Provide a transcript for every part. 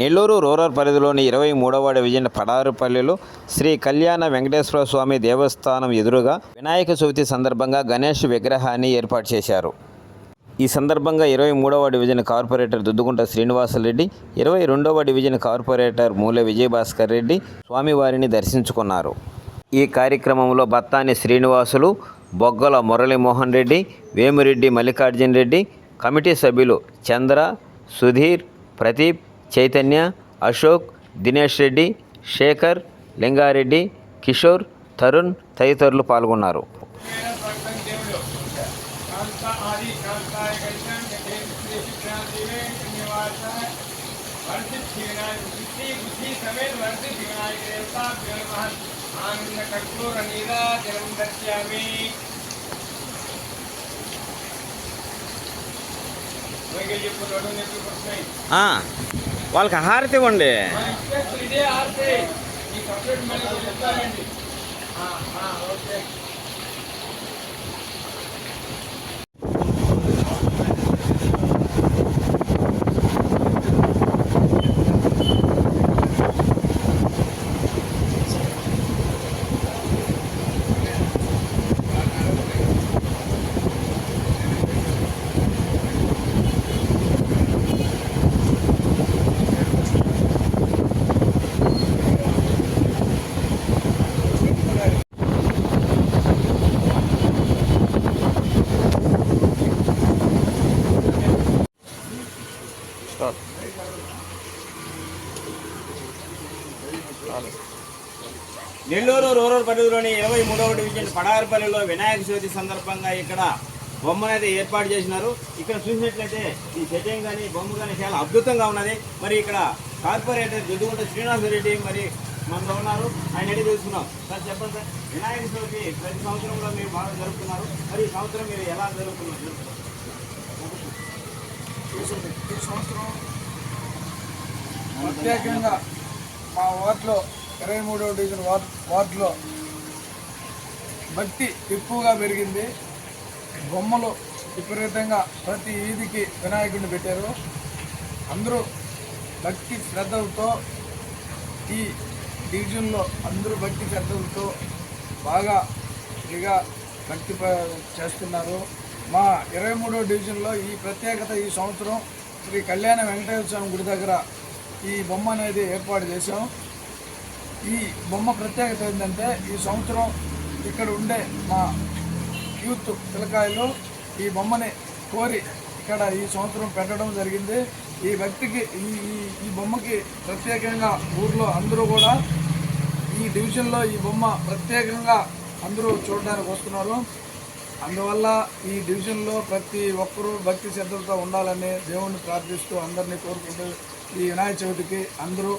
Nellore rural పరిధిలోని ఇరవై మూడవ డివిజన్ పడారుపల్లిలో శ్రీ కళ్యాణ వెంకటేశ్వర స్వామి దేవస్థానం ఎదురుగా వినాయక చవితి సందర్భంగా గణేష్ విగ్రహాన్ని ఏర్పాటు చేశారు. ఈ సందర్భంగా ఇరవై మూడవ డివిజన్ కార్పొరేటర్ దుద్దుకుంట శ్రీనివాసరెడ్డి ఇరవై రెండవ డివిజన్ కార్పొరేటర్ మూల విజయభాస్కర్ రెడ్డి స్వామివారిని దర్శించుకున్నారు. ఈ కార్యక్రమంలో బత్తాని శ్రీనివాసులు బొగ్గల మురళీమోహన్ రెడ్డి వేమిరెడ్డి మల్లికార్జున్ రెడ్డి కమిటీ సభ్యులు చంద్ర సుధీర్ ప్రదీప్ చైతన్య అశోక్ దినేష్ రెడ్డి శేఖర్ లింగారెడ్డి కిషోర్ తరుణ్ తదితరులు పాల్గొన్నారు. కాంత వాళ్ళకి హారతి ఇవ్వండి. ఇదే నెల్లూరు రూరల్ పరిధిలోని ఇరవై మూడవ డివిజన్ పడారిపల్లిలో వినాయక చవితి సందర్భంగా ఇక్కడ బొమ్మ అనేది ఏర్పాటు చేసినారు. ఇక్కడ చూసినట్లయితే ఈ సెటింగ్ కానీ బొమ్మ కానీ చాలా అద్భుతంగా ఉన్నది. మరి ఇక్కడ కార్పొరేటర్ దుద్దుగుంట శ్రీనివాసరెడ్డి మరి మనతో ఉన్నారు. ఆయన అడిగి తెలుసుకున్నాం? సార్ చెప్పండి సార్. వినాయక చవితి ప్రతి సంవత్సరంలో మీరు బాగా జరుపుతున్నారు. మరి ఈ సంవత్సరం మీరు ఎలా జరుపుతున్నారు సంవత్సరం ప్రత్యేకంగా మా ఓట్లో ఇరవై మూడవ డివిజన్ వార్డ్ వార్డులో భక్తి ఎక్కువగా పెరిగింది. బొమ్మలు విపరీతంగా ప్రతి వీధికి వినాయకుడిని పెట్టారు. అందరూ భక్తి శ్రద్ధలతో ఈ డివిజన్లో అందరూ భక్తి శ్రద్ధలతో బాగా ఇదిగా భక్తి చేస్తున్నారు. మా ఇరవై మూడో డివిజన్లో ఈ ప్రత్యేకత ఈ సంవత్సరం శ్రీ కళ్యాణ వెంకటేశ్వర స్వామి గుడి దగ్గర ఈ బొమ్మ అనేది ఏర్పాటు చేశాం. ఈ బొమ్మ ప్రత్యేకత ఏంటంటే ఈ సంవత్సరం ఇక్కడ ఉండే మా యూత్ పిల్లకాయలు ఈ బొమ్మని కోరి ఇక్కడ ఈ సంవత్సరం పెట్టడం జరిగింది. ఈ వ్యక్తికి ఈ ఈ- బొమ్మకి ప్రత్యేకంగా ఊర్లో అందరూ కూడా ఈ డివిజన్లో ఈ బొమ్మ ప్రత్యేకంగా అందరూ చూడడానికి వస్తున్నారు. అందువల్ల ఈ డివిజన్లో ప్రతి ఒక్కరూ భక్తి శ్రద్ధలతో ఉండాలని దేవుణ్ణి ప్రార్థిస్తూ అందరినీ కోరుకుంటూ ఈ వినాయక చవితికి అందరూ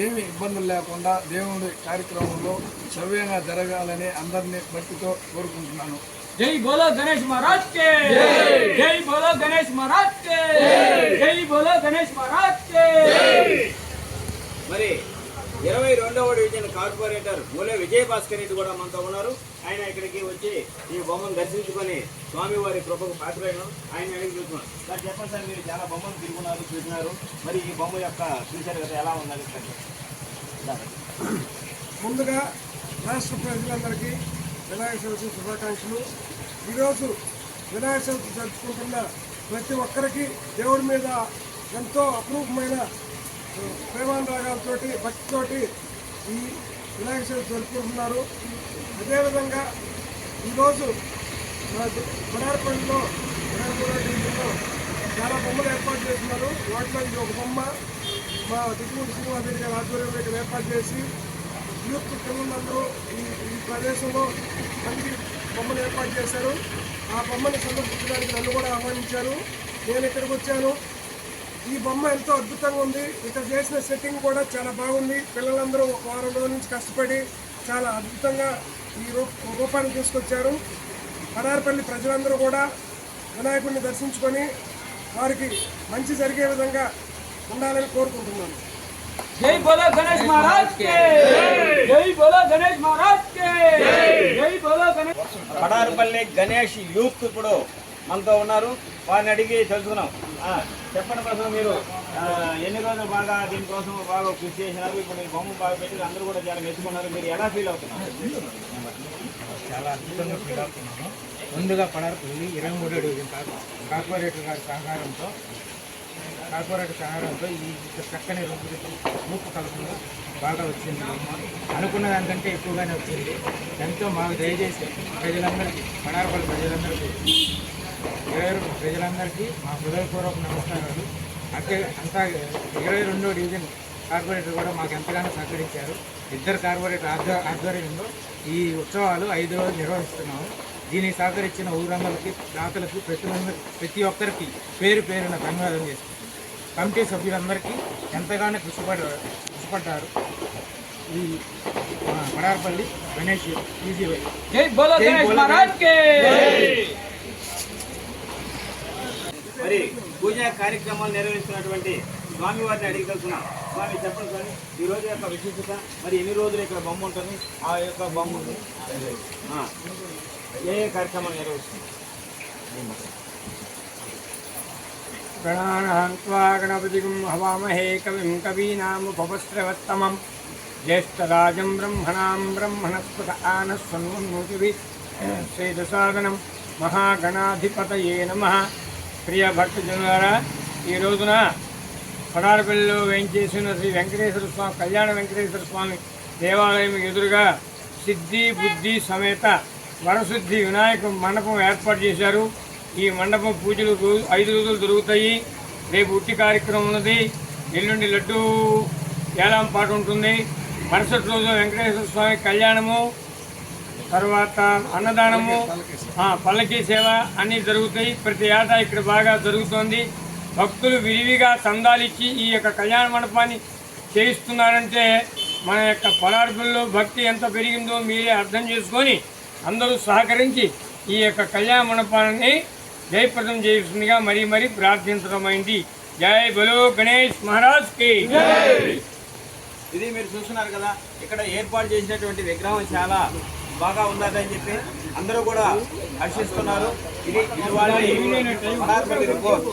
ఏమి ఇబ్బందులు లేకుండా దేవుడి కార్యక్రమంలో సవ్యంగా జరగాలని అందరినీ భక్తితో కోరుకుంటున్నాను. జై బోలో గణేష్ మహారాజ్ కే! జై! బోలో గణేష్ మహారాజ్ కే! జై! బోలో గణేష్ మహారాజ్ కే! ఇరవై రెండవ డివిజన్ కార్పొరేటర్ మూలే విజయభాస్కర్ రెడ్డి కూడా మనతో ఉన్నారు. ఆయన ఇక్కడికి వచ్చి ఈ బొమ్మను దర్శించుకొని స్వామివారి కృపకు పాత్రైన ఆయన అడిగి చూసుకున్నారు సార్ చెప్పండి సార్ మీరు చాలా బొమ్మలు తిరుగున్నారు చూసినారు మరి ఈ బొమ్మ యొక్క ఫ్యూచర్ కదా ఎలా ఉన్నది సార్ ముందుగా రాష్ట్ర ప్రజలందరికీ వినాయక చవితి శుభాకాంక్షలు. ఈరోజు వినాయక చవితి జరుపుకుంటున్న ప్రతి ఒక్కరికి దేవుడి మీద ఎంతో అపరూపమైన ఆ, ప్రేమానురాగాలతోటి భక్తితోటి ఈ వినాయక జరుపుకుంటున్నారు అదేవిధంగా ఈరోజు మా కొడారపల్లిలో చాలా బొమ్మలు ఏర్పాటు చేస్తున్నారు. వాటిలో ఇది ఒక బొమ్మ. మా దిగుమతి శ్రీనివాస రెడ్డి గారి ఆధ్వర్యంలో ఇక్కడ ఏర్పాటు చేసి యూత్ పిల్లలందరూ ఈ ఈ ప్రదేశంలో మంచి బొమ్మలు ఏర్పాటు చేశారు. ఆ బొమ్మని సందర్శించడానికి నన్ను కూడా ఆహ్వానించారు. నేను ఇక్కడికి వచ్చాను. ఈ బొమ్మ ఎంతో అద్భుతంగా ఉంది. ఇక్కడ చేసిన సెట్టింగ్ కూడా చాలా బాగుంది. పిల్లలందరూ ఒక వారం రోజుల నుంచి కష్టపడి చాలా అద్భుతంగా ఈ రూ రూపాన్ని తీసుకొచ్చారు. పడారపల్లి ప్రజలందరూ కూడా వినాయకుడిని దర్శించుకొని వారికి మంచి జరిగే విధంగా ఉండాలని కోరుకుంటున్నాను. జై బోలో గణేష్ మహారాజ్ కే! జై బోలో గణేష్ మహారాజ్ కే! జై బోలో గణేష్ పడారుపల్లి గణేష్ యూత్ ఇప్పుడు మనతో ఉన్నారు. వారిని అడిగి తెలుసుకున్నాం. ఆ, చెప్పండి ప్రసాద్ మీరు ఎన్ని రోజులు బాగా దీనికోసం బాగా కృషి చేసినారు? ఇప్పుడు మీరు బొమ్మ బాగా పెట్టి అందరూ కూడా చాలా మెచ్చుకున్నారు. మీరు ఎలా ఫీల్ అవుతున్నారు? చాలా అద్భుతంగా ఫీల్ అవుతున్నాను ముందుగా పడార్పల్లి ఇరవై మూడో డివిజన్ కార్పొరేటర్ గారి సహకారంతో కార్పొరేటర్ సహకారంతో ఈ చక్కని రూపు రూపకల్పన బాగా వచ్చింది. అనుకున్న దానికంటే ఎక్కువగానే వచ్చింది. ఎంతో మాకు దయచేసి ప్రజలందరికీ పడార్పల్లి ప్రజలందరికీ ఇరవై ప్రజలందరికీ మా హృదయపూర్వక నమస్కారాలు. అంటే అంతా ఇరవై రెండో డివిజన్ కార్పొరేటర్ కూడా మాకు ఎంతగానో సహకరించారు. ఇద్దరు కార్పొరేటర్ ఆధ్వ ఆధ్వర్యంలో ఈ ఉత్సవాలు ఐదు రోజులు నిర్వహిస్తున్నాము. దీనికి సహకరించిన ఊరందరికీ దాతలకు ప్రతి ప్రతి ఒక్కరికి పేరు పేరున ధన్యవాదం చేస్తున్నాం కమిటీ సభ్యులందరికీ ఎంతగానో కృషిపడ కృషిపడ్డారు ఈ పడార్పల్లి గణేష్ ఈజీ వై జై బోలో గణేష్ మహారాజ్ కే! మరి పూజా కార్యక్రమాలు నిర్వహిస్తున్నటువంటి స్వామివారిని అడిగలుగుతున్నాం స్వామి చెప్పండి స్వామి. ఈ రోజు యొక్క విశిష్టత మరి ఎన్ని రోజులు ఇక్కడ బొమ్మ ఉంటుంది? ఆ యొక్క బొమ్మ ఏ ఏ కార్యక్రమాలు నిర్వహిస్తుంది ప్రణానహంత్వా గణపతిగం హవామహే కవిం కవీనాముపవస్త్రవత్తమం జ్యేష్ఠరాజం బ్రహ్మణాం బ్రహ్మణస్పత ఆనస్వన్వన్ముతిభి శ్రీదసాదనం మహాగణాధిపతయే నమ. ప్రియ భక్తజనులారా ఈ రోజున పడారపల్లిలో వేయించేసిన శ్రీ వెంకటేశ్వర స్వామి కళ్యాణ వెంకటేశ్వర స్వామి దేవాలయం ఎదురుగా సిద్ధి బుద్ధి సమేత వరశుద్ధి వినాయక మండపం ఏర్పాటు చేశారు. ఈ మండపం పూజలు ఐదు రోజులు జరుగుతాయి రేపు ఉట్టి కార్యక్రమం ఉన్నది. ఎల్లుండి లడ్డూ ఏలాం పాట ఉంటుంది. మరుసటి రోజు వెంకటేశ్వర స్వామి కళ్యాణము. తర్వాత అన్నదానము పల్లకీ సేవ అన్నీ జరుగుతాయి. ప్రతి ఏటా ఇక్కడ బాగా జరుగుతోంది. భక్తులు విరివిగా చందాలిచ్చి ఈ యొక్క కళ్యాణ మండపాన్ని చేయిస్తున్నారంటే మన యొక్క పొలార్పుల్లో భక్తి ఎంత పెరిగిందో మీరే అర్థం చేసుకొని అందరూ సహకరించి ఈ యొక్క కళ్యాణ మండపాన్ని జయప్రదం చేస్తుందిగా మరీ మరీ ప్రార్థించడమైంది జై బలో గణేష్ మహారాజ్కి ఇది మీరు చూస్తున్నారు కదా ఇక్కడ ఏర్పాటు చేసినటువంటి విగ్రహం చాలా బాగా ఉన్నదని చెప్పి అందరూ కూడా హర్షిస్తున్నారు. ఇది ఇవాళ రిపోర్ట్.